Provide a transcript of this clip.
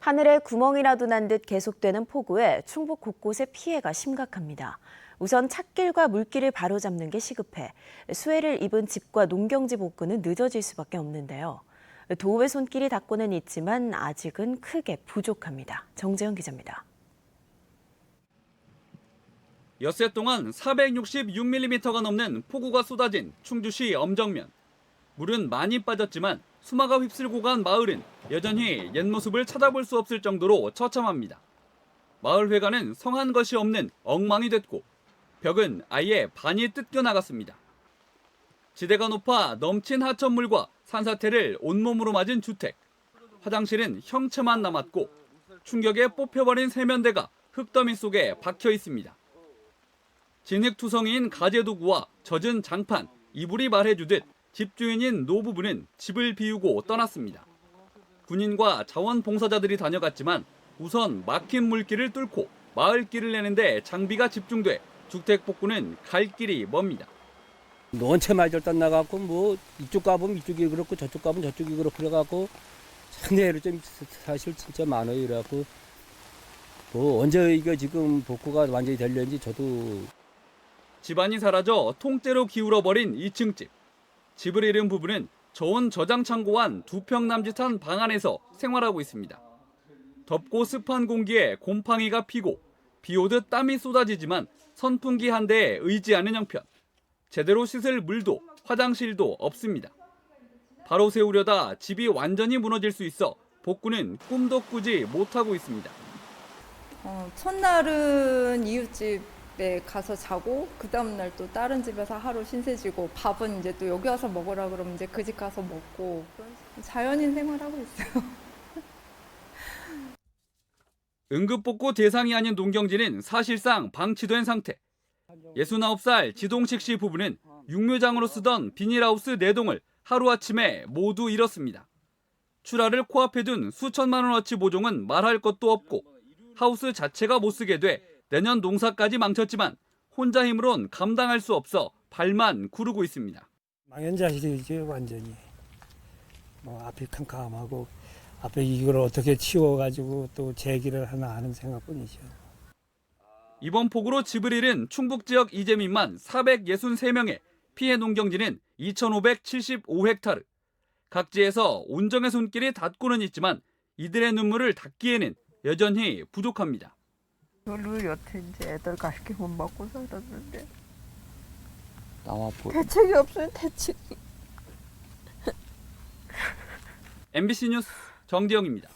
하늘에 구멍이라도 난 듯 계속되는 폭우에 충북 곳곳에 피해가 심각합니다. 우선 찻길과 물길을 바로잡는 게 시급해 수해를 입은 집과 농경지 복구는 늦어질 수밖에 없는데요. 도읍의 손길이 닿고는 있지만 아직은 크게 부족합니다. 정재현 기자입니다. 엿새 동안 466mm가 넘는 폭우가 쏟아진 충주시 엄정면. 물은 많이 빠졌지만 수마가 휩쓸고 간 마을은 여전히 옛 모습을 찾아볼 수 없을 정도로 처참합니다. 마을 회관은 성한 것이 없는 엉망이 됐고 벽은 아예 반이 뜯겨 나갔습니다. 지대가 높아 넘친 하천물과 산사태를 온몸으로 맞은 주택. 화장실은 형체만 남았고 충격에 뽑혀버린 세면대가 흙더미 속에 박혀 있습니다. 진흙투성이인 가재도구와 젖은 장판, 이불이 말해주듯 집주인인 노부부는 집을 비우고 떠났습니다. 군인과 자원봉사자들이 다녀갔지만 우선 막힌 물길을 뚫고 마을길을 내는데 장비가 집중돼 주택 복구는 갈 길이 멉니다. 논체 말절단 나갖고 뭐 이쪽 가보면 이쪽이 그렇고 저쪽 가보면 저쪽이 그렇고 그래갖고 상대로 좀 사실 진짜 많아요 그래갖고 뭐 언제 이거 지금 복구가 완전히 되려는지 저도 집안이 사라져 통째로 기울어버린 2층 집. 집을 잃은 부부는 저온 저장 창고 안두평 남짓한 방 안에서 생활하고 있습니다. 덥고 습한 공기에 곰팡이가 피고 비 오듯 땀이 쏟아지지만 선풍기 한 대에 의지하는 형편. 제대로 씻을 물도 화장실도 없습니다. 바로 세우려다 집이 완전히 무너질 수 있어 복구는 꿈도 꾸지 못하고 있습니다. 어, 첫날은 이웃집 에 가서 자고 그 다음 날 또 다른 집에서 하루 신세지고 밥은 이제 또 여기 와서 먹으라 그러면 이제 그 집 가서 먹고 자연인 생활하고 있어요. 응급복구 대상이 아닌 농경지는 사실상 방치된 상태. 69살 지동식 씨 부부는 육묘장으로 쓰던 비닐하우스 4동을 하루아침에 모두 잃었습니다. 출하를 코앞에 둔 수천만 원어치 모종은 말할 것도 없고 하우스 자체가 못 쓰게 돼 내년 농사까지 망쳤지만 혼자 힘으론 감당할 수 없어 발만 구르고 있습니다. 망연자실이지 완전히 뭐 앞이 캄캄하고 앞에 이걸 어떻게 치워가지고 또 재기를 하나 하는 생각뿐이죠. 이번 폭우로 집을 잃은 충북 지역 이재민만 463명에 피해 농경지는 2,575헥타르. 각지에서 온정의 손길이 닿고는 있지만 이들의 눈물을 닦기에는 여전히 부족합니다. 별로 여태 이제 애들 가르쳐 못 먹고 살았는데 나와 보 대책이 없어요 대책이 MBC 뉴스 정지영입니다.